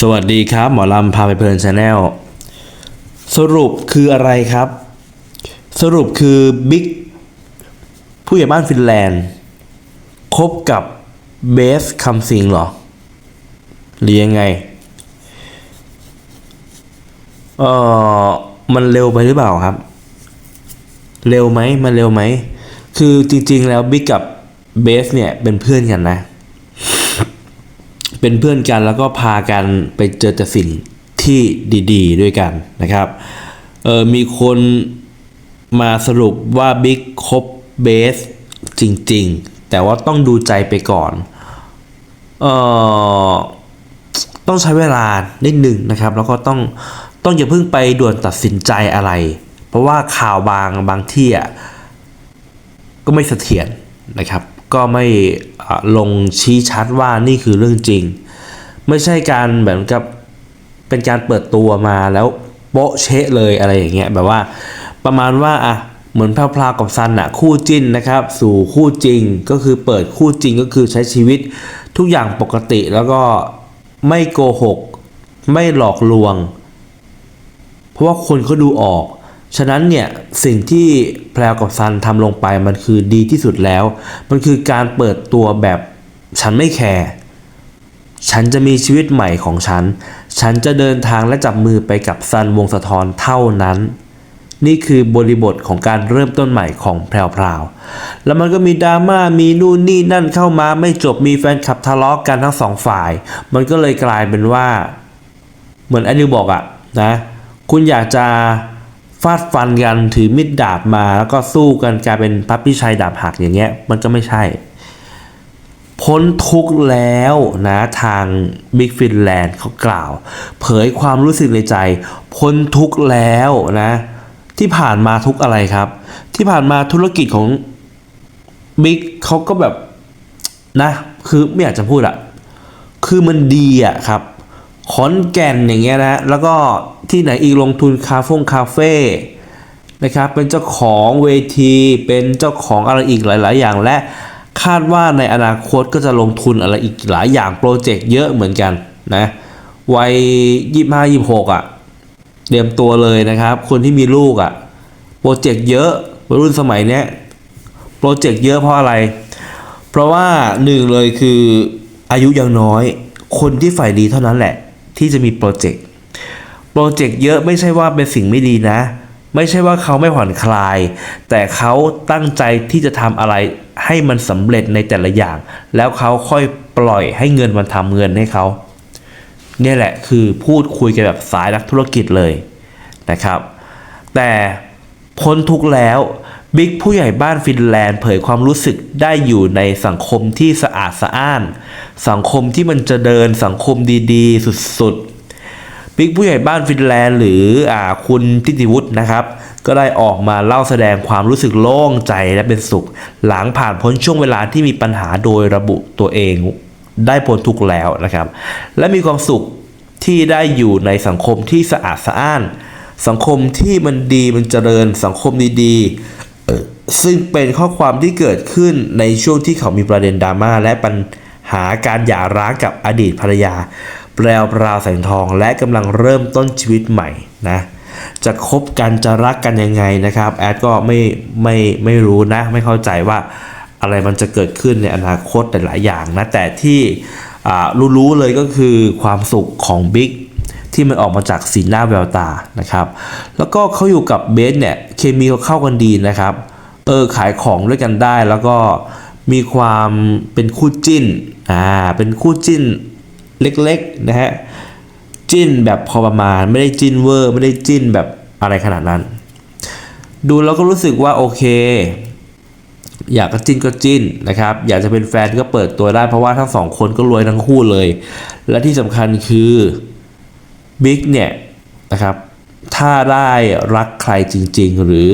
สวัสดีครับ หมอลำพาไปเพลินชาแนลสรุปคืออะไรครับ สรุปคือบิ๊กผู้ใหญ่บ้านฟินแลนด์คบกับเบสคำสิงหรอหรือยังไงเออมันเร็วไปหรือเปล่าครับ เร็วไหมมันเร็วไหม คือจริงๆแล้วบิ๊กกับเบสเนี่ยเป็นเพื่อนกันนะ เป็นเพื่อนกันแล้วก็พากันไปเจอแต่สิ่งที่ดี ๆ ด้วยกันนะครับเออมีคนมาสรุปว่าบิ๊กคบเบสจริง ๆ แต่ว่าต้องดูใจไปก่อนเออต้องใช้เวลานิดหนึ่งนะครับ แล้วก็ต้องต้องอย่าเพิ่งไปด่วนตัดสินใจอะไร เพราะว่าข่าวบางบางที่อะก็ไม่เสถียรนะครับ ก็ไม่ลงชี้ชัดว่านี่คือเรื่องจริง ไม่ใช่การแบบกับเป็นการเปิดตัวมาแล้วโป๊ะเชะเลยอะไรอย่างเงี้ยแบบว่าประมาณว่าอะเหมือนพรวกับซันอะคู่จิ้นนะครับ สู่คู่จริงก็คือเปิดคู่จริงก็คือใช้ชีวิตทุกอย่างปกติแล้วก็ไม่โกหก ไม่หลอกลวง เพราะว่าคนเขาดูออก ฉะนั้นเนี่ยสิ่งที่แพรวกับซันทำลงไปมันคือดีที่สุดแล้ว มันคือการเปิดตัวแบบฉันไม่แคร์ ฉันจะมีชีวิตใหม่ของฉัน ฉันจะเดินทางและจับมือไปกับซันวงสะทอนเท่านั้น นี่คือบริบทของการเริ่มต้นใหม่ของแพรวพราว แล้วมันก็มีดราม่า มีนู่นนี่นั่นเข้ามาไม่จบ มีแฟนคลับทะเลาะกันทั้งสองฝ่าย มันก็เลยกลายเป็นว่า เหมือนอนนิวบอกอะนะ คุณอยากจะฟาดฟันกันถือมิดดาบมา แล้วก็สู้กันกลายเป็นพับพี่ชัยดาบหักอย่างเงี้ย มันก็ไม่ใช่ พ้นทุกข์แล้วนะทางบิ๊กฟินแลนด์เขากล่าว เผยความรู้สึกในใจ พ้นทุกข์แล้วนะที่ผ่านมาทุกอะไรครับ ที่ผ่านมาธุรกิจของบิ๊กเขาก็แบบนะคือไม่อยากจะพูดอะคือมันดีอะครับขอนแก่นอย่างเงี้ยนะแล้วก็ที่ไหนอีกลงทุนคาเฟ่คาเฟ่นะครับเป็นเจ้าของเวทีเป็นเจ้าของอะไรอีกหลาย ๆ อย่างและ คาดว่าในอนาคตก็จะลงทุนอะไรอีกหลายอย่างโปรเจกต์เยอะเหมือนกันนะวัยยี่ห้ายี่หกอะเตรียมตัวเลยนะครับ คนที่มีลูกอะ่ะโปรเจกต์เยอะวัยรุ่นสมัยเนี้ยโปรเจกต์เยอะเพราะอะไร เพราะว่าหนึ่งเลยคืออายุยังน้อย คนที่ฝ่ายดีเท่านั้นแหละ ที่จะมีโปรเจกต์โปรเจกต์เยอะไม่ใช่ว่าเป็นสิ่งไม่ดีนะ ไม่ใช่ว่าเขาไม่ผ่อนคลาย แต่เขาตั้งใจที่จะทำอะไร ให้มันสำเร็จในแต่ละอย่าง แล้วเขาค่อยปล่อยให้เงินมันทำเงินให้เขาเนี่ยแหละคือพูดคุยกันแบบสายนักธุรกิจเลยนะครับ แต่พ้นทุกแล้วบิ๊กผู้ใหญ่บ้านฟินแลนด์เผยความรู้สึกได้อยู่ในสังคมที่สะอาดสะอ้าน สังคมที่มันจะเดินสังคมดีๆ สุดๆบิ๊กผู้ใหญ่บ้านฟินแลนด์หรืออคุณทิติวุฒินะครับ ก็ได้ออกมาเล่าแสดงความรู้สึกโล่งใจและเป็นสุข หลังผ่านพ้นช่วงเวลาที่มีปัญหาโดยระบุตัวเองได้พ้นทุกข์แล้วนะครับ และมีความสุขที่ได้อยู่ในสังคมที่สะอาดสะอ้าน สังคมที่มันดีมันเจริญสังคมดีๆซึ่งเป็นข้อความที่เกิดขึ้นในช่วงที่เขามีประเด็นดราม่าและปัญหาการหย่าร้างกับอดีตภรรยาแปลวปราวแสงทองและกำลังเริ่มต้นชีวิตใหม่นะ จะคบกันจะรักกันยังไงนะครับแอดก็ไม่ไม่ไม่รู้นะ ไม่เข้าใจว่าอะไรมันจะเกิดขึ้นในอนาคตหลายอย่างนะ แต่ที่รู้ๆเลยก็คือความสุขของบิ๊กที่มันออกมาจากสีหน้าแววตานะครับ แล้วก็เขาอยู่กับเบสเนี่ยเคมีเขาเข้ากันดีนะครับ เออขายของด้วยกันได้แล้วก็มีความเป็นคู่จิ้น อ่า เป็นคู่จิ้นเล็กๆนะฮะ จิ้นแบบพอประมาณ ไม่ได้จิ้นเวอร์ ไม่ได้จิ้นแบบอะไรขนาดนั้น ดูแล้วก็รู้สึกว่าโอเค อยากจะจิ้นก็จิ้นนะครับ อยากจะเป็นแฟนก็เปิดตัวได้เพราะว่าทั้งสองคนก็รวยทั้งคู่เลย และที่สำคัญคือบิ๊กเนี่ยนะครับถ้าได้รักใครจริง ๆ หรือ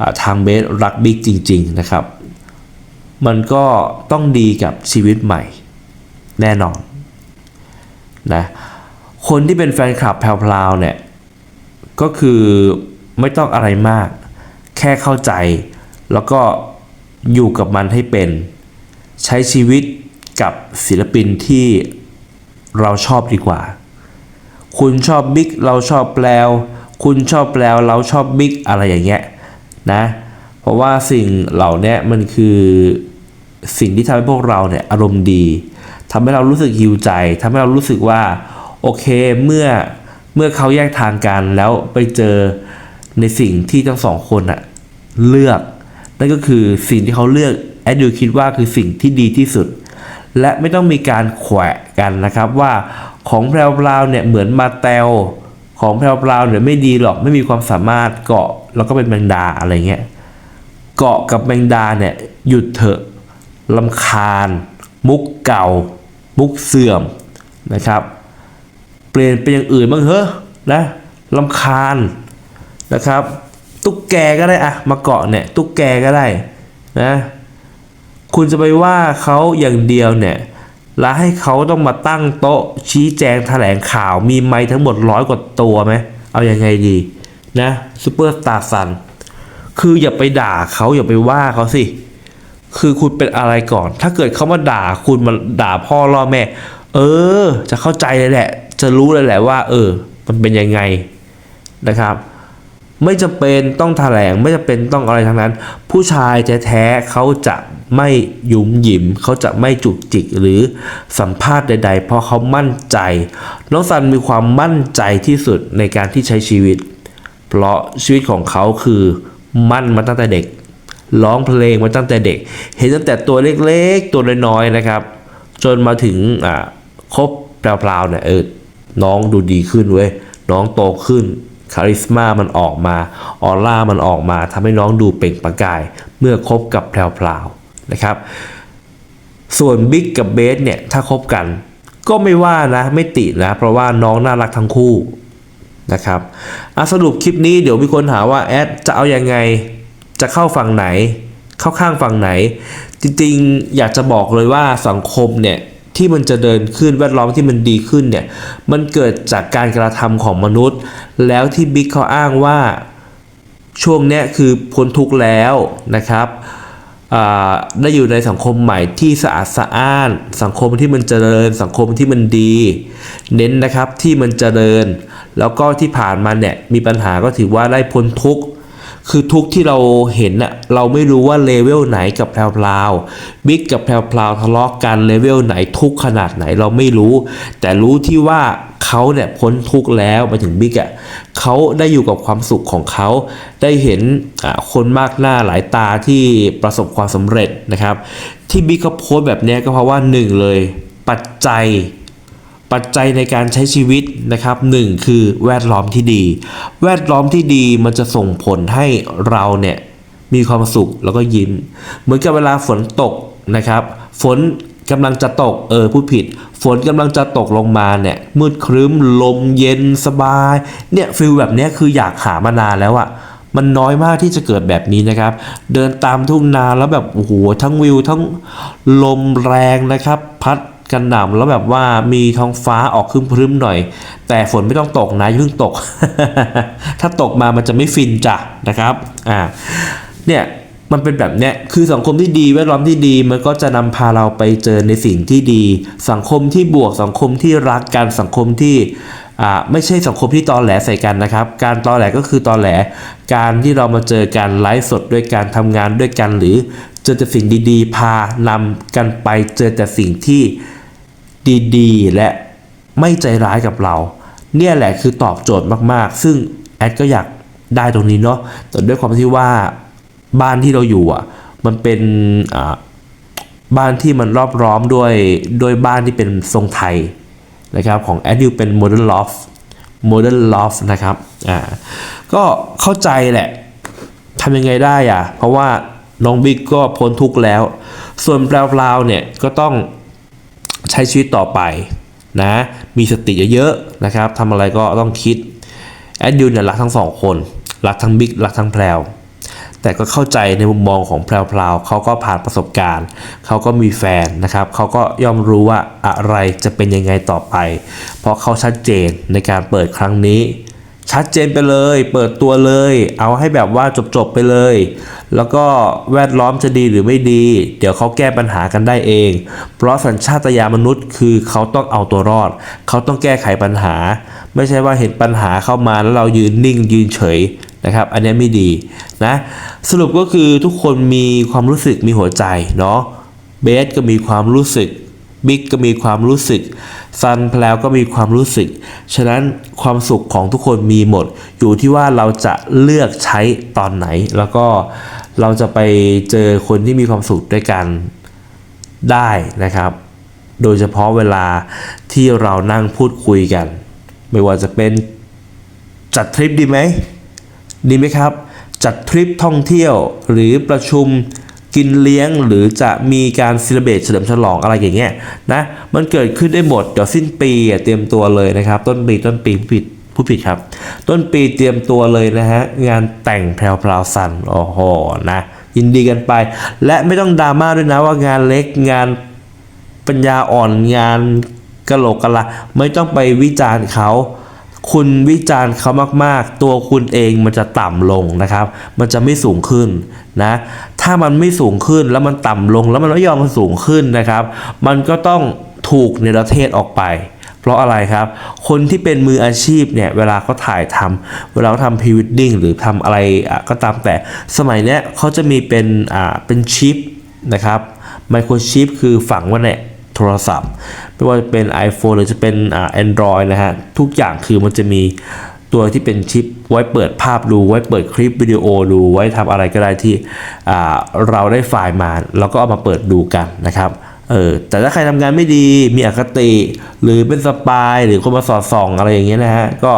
อทางเบสรักบิ๊กจริง ๆ นะครับ มันก็ต้องดีกับชีวิตใหม่แน่นอนนะ คนที่เป็นแฟนคลับแพรวๆเนี่ย ก็คือไม่ต้องอะไรมาก แค่เข้าใจ แล้วก็อยู่กับมันให้เป็น ใช้ชีวิตกับศิลปินที่เราชอบดีกว่า คุณชอบบิ๊กเราชอบแปลวคุณชอบแปลวเราชอบบิ๊กอะไรอย่างเงี้ยนะ เพราะว่าสิ่งเหล่านี้มันคือสิ่งที่ทำให้พวกเราเนี่ยอารมณ์ดีทำให้เรารู้สึกฮิวใจทำให้เรารู้สึกว่า โอเคเมื่อเมื่อเขาแยกทางกันแล้วไปเจอในสิ่งที่ทั้งสองคนอะเลือก นั่นก็คือสิ่งที่เขาเลือกแอดดิวคิดว่าคือสิ่งที่ดีที่สุด และไม่ต้องมีการแขวะกันนะครับว่าของแพรวๆเนี่ยเหมือนมาแตวของแพรวๆเนี่ยไม่ดีหรอกไม่มีความสามารถเกาะแล้วก็เป็นแมงดาอะไรเงี้ยเกาะกับแมงดาเนี่ยหยุดเถอะลำคาญ มุกเก่า มุกเสื่อมนะครับ เปลี่ยนเป็นอย่างอื่นบ้างเถอนะลำคาญนะครับ ตุ๊กแกก็ได้อะมาเกาะเนี่ยตุ๊กแกก็ได้นะคุณจะไปว่าเขาอย่างเดียวเนี่ยแล้วให้เขาต้องมาตั้งโต๊ะชี้แจงแถลงข่าวมีไม้ทั้งหมดร้อยกว่าตัวไหมเอาอยัางไงดีนะซูเปอร์สตาร์ซันคืออย่าไปด่าเขาอย่าไปว่าเขาสิ คือคุณเป็นอะไรก่อน ถ้าเกิดเขามาด่าคุณมาด่าพ่อล่อแม่ เออ จะเข้าใจเลยแหละ จะรู้เลยแหละว่า เออ มันเป็นยังไงนะครับ ไม่จำเป็นต้องแถลงไม่จำเป็นต้องอะไรทั้งนั้น ผู้ชายแท้ๆเขาจะไม่หยุมหยิมเขาจะไม่จุกจิกหรือสัมภาษณ์ใด ๆ เพราะเขามั่นใจ น้องซันมีความมั่นใจที่สุดในการที่ใช้ชีวิต เพราะชีวิตของเขาคือมั่นมาตั้งแต่เด็ก ร้องเพลงมาตั้งแต่เด็ก เห็นตั้งแต่ตัวเล็กๆ ตัวน้อยๆนะครับ จนมาถึงอ่าครบแพรวๆเนี่ยเออ น้องดูดีขึ้นเว้ยน้องโตขึ้นคาริสมามันออกมาออร่ามันออกมาทำให้น้องดูเปล่งประกาย เมื่อคบกับแพรวๆนะครับ ส่วนบิ๊กกับเบสเนี่ยถ้าคบกัน ก็ไม่ว่านะไม่ตินะ เพราะว่าน้องน่ารักทั้งคู่นะครับอะสรุปคลิปนี้เดี๋ยวมีคนถามว่าแอดจะเอาอยัางไงจะเข้าฝั่งไหน เข้าข้างฝั่งไหน จริงๆ อยากจะบอกเลยว่าสังคมเนี่ย ที่มันจะเดินขึ้นแวดล้อมที่มันดีขึ้นเนี่ยมันเกิดจากการกระทำของมนุษย์ แล้วที่บิ๊กเขาอ้างว่าช่วงเนี้ยคือพ้นทุกข์แล้วนะครับได้อยู่ในสังคมใหม่ที่สะอาดสะอ้าน สังคมที่มันเจริญ สังคมที่มันดี เน้นนะครับที่มันเจริญ แล้วก็ที่ผ่านมาเนี่ยมีปัญหาก็ถือว่าได้พ้นทุกข์ คือทุกที่เราเห็นน่ะเราไม่รู้ว่าเลเวลไหนกับแพรววบิ๊กกับแพรววทะเลาะกันเลเวลไหนทุกขนาดไหนเราไม่รู้ แต่รู้ที่ว่าเขาเนี่ยพ้นทุกแล้วมาถึงบิ๊กอะเขาได้อยู่กับความสุขของเขา ได้เห็นคนมากหน้าหลายตาที่ประสบความสำเร็จนะครับ ที่บิ๊กเขาโพสแบบนี้ก็เพราะว่าหนึ่งเลยปัจจัย ปัจจัยในการใช้ชีวิตนะครับหนึ่งคือแวดล้อมที่ดี แวดล้อมที่ดีมันจะส่งผลให้เราเนี่ยมีความสุขแล้วก็ยิ้ม เหมือนกับเวลาฝนตกนะครับ ฝนกำลังจะตกเออพูดผิด ฝนกำลังจะตกลงมาเนี่ยมืดครึ้มลมเย็นสบายเนี่ยฟิลแบบนี้คืออยากหามานานแล้วอะมันน้อยมากที่จะเกิดแบบนี้นะครับ เดินตามทุ่งนาแล้วแบบโอ้โหทั้งวิวทั้งลมแรงนะครับ พัด กันหน่ำแล้วแบบว่ามีท้องฟ้าออกครึ้มๆหน่อย แต่ฝนไม่ต้องตกนะอย่าเพิ่งตก ถ้าตกมามันจะไม่ฟินจ้ะนะครับอ่าเนี่ยมันเป็นแบบเนี้ยคือสังคมที่ดีแวดล้อมที่ดีมันก็จะนำพาเราไปเจอในสิ่งที่ดี สังคมที่บวกสังคมที่รักกันสังคมที่อ่าไม่ใช่สังคมที่ตอแหลใส่กันนะครับ การตอแหลก็คือตอแหล การที่เรามาเจอการไลฟ์สดด้วยการทำงานด้วยกันหรือเจอแต่สิ่งดีๆ พานำกันไปเจอแต่สิ่งที่ ดีๆ และไม่ใจร้ายกับเรา เนี่ยแหละคือตอบโจทย์มากๆ ซึ่งแอดก็อยากได้ตรงนี้เนาะแต่ด้วยความที่ว่าบ้านที่เราอยู่อะมันเป็นบ้านที่มันรอบล้อมด้วยด้วยบ้านที่เป็นทรงไทยนะครับของแอดดิวเป็น Modern Loft Modern Loft นะครับอ่าก็เข้าใจแหละทำยังไงได้อะเพราะว่าน้องบิ๊กก็พ้นทุกข์แล้ว ส่วนแปลวๆเนี่ยก็ต้อง ใช้ชีวิตต่อไปนะ มีสติเยอะๆนะครับทำอะไรก็ต้องคิด แอดยูเนี่ยรักทั้งสองคน รักทั้งบิ๊ก รักทั้งแพรว แต่ก็เข้าใจในมุมมองของแพรวๆเขาก็ผ่านประสบการณ์ เขาก็มีแฟนนะครับ เขาก็ย่อมรู้ว่าอะไรจะเป็นยังไงต่อไป เพราะเขาชัดเจนในการเปิดครั้งนี้ ชัดเจนไปเลย เปิดตัวเลย เอาให้แบบว่าจบๆไปเลย แล้วก็แวดล้อมจะดีหรือไม่ดี เดี๋ยวเขาแก้ปัญหากันได้เอง เพราะสัญชาตญาณมนุษย์คือเขาต้องเอาตัวรอด เขาต้องแก้ไขปัญหา ไม่ใช่ว่าเห็นปัญหาเข้ามาแล้วเรายืนนิ่งยืนเฉยนะครับ อันนี้ไม่ดีนะ สรุปก็คือทุกคนมีความรู้สึกมีหัวใจเนาะ เบสก็มีความรู้สึก บิ๊กก็มีความรู้สึก ซันแพลวก็มีความรู้สึก ฉะนั้นความสุขของทุกคนมีหมด อยู่ที่ว่าเราจะเลือกใช้ตอนไหน แล้วก็เราจะไปเจอคนที่มีความสุขด้วยกันได้นะครับ โดยเฉพาะเวลาที่เรานั่งพูดคุยกัน ไม่ว่าจะเป็นจัดทริปดีไหมดีไหมครับ จัดทริปท่องเที่ยวหรือประชุม กินเลี้ยงหรือจะมีการเซเลบตเฉลิมฉลองอะไรอย่างเงี้ยนะมันเกิดขึ้นได้หมดเดี๋ยวสิ้นปีเตรียมตัวเลยนะครับ ต้นปีต้นปีผู้ผิดผู้ผิดครับ ต้นปีเตรียมตัวเลยนะฮะ งานแต่งแพรวพราวสันโอ้โหนะ ยินดีกันไป และไม่ต้องดราม่าด้วยนะว่างานเล็กงานปัญญาอ่อนงานกะโหลกกะละ ไม่ต้องไปวิจารณ์เขา คุณวิจารณ์เขามาก ๆ ตัวคุณเองมันจะต่ำลงนะครับ มันจะไม่สูงขึ้นนะ ถ้ามันไม่สูงขึ้นแล้วมันต่ำลง แล้วมันไม่ยอมมันสูงขึ้นนะครับ มันก็ต้องถูกเนรเทศออกไป เพราะอะไรครับ คนที่เป็นมืออาชีพเนี่ย เวลาเขาถ่ายทำเวลาเขาทำพรีวิดดิ้งหรือทำอะไระก็ตามแต่ สมัยเนี้ยเขาจะมีเป็นอ่าเป็นชิปนะครับไมโครชิปคือฝังไว้ใน โทรศัพท์ ไม่ว่าจะเป็น iPhone หรือจะเป็นอ่า Android นะฮะ ทุกอย่างคือมันจะมีตัวที่เป็นชิปไว้เปิดภาพดู ไว้เปิดคลิปวิดีโอดู ไว้ทำอะไรก็ได้ที่เราได้ไฟล์มา แล้วก็เอามาเปิดดูกันนะครับ เออแต่ถ้าใครทำงานไม่ดีมีอคติ หรือเป็นสปายหรือคนมาสอดส่องอะไรอย่างเงี้ยนะฮะ ก็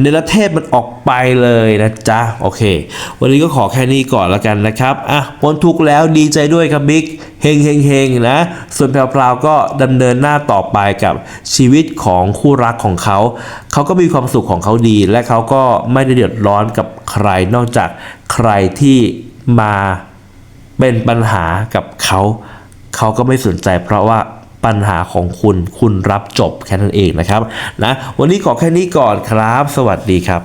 เนรเทศมันออกไปเลยนะจ๊ะ โอเค วันนี้ก็ขอแค่นี้ก่อนแล้วกันนะครับ อะพ้นทุกแล้วดีใจด้วยครับบิ๊กเฮงเฮงเฮงนะ ส่วนแพรวๆก็ดำเนินหน้าต่อไปกับชีวิตของคู่รักของเขา เขาก็มีความสุขของเขาดี และเขาก็ไม่ได้เดือดร้อนกับใครนอกจากใครที่มาเป็นปัญหากับเขา เขาก็ไม่สนใจเพราะว่าปัญหาของคุณคุณรับจบแค่นั้นเองนะครับนะวันนี้ขอแค่นี้ก่อนครับ สวัสดีครับ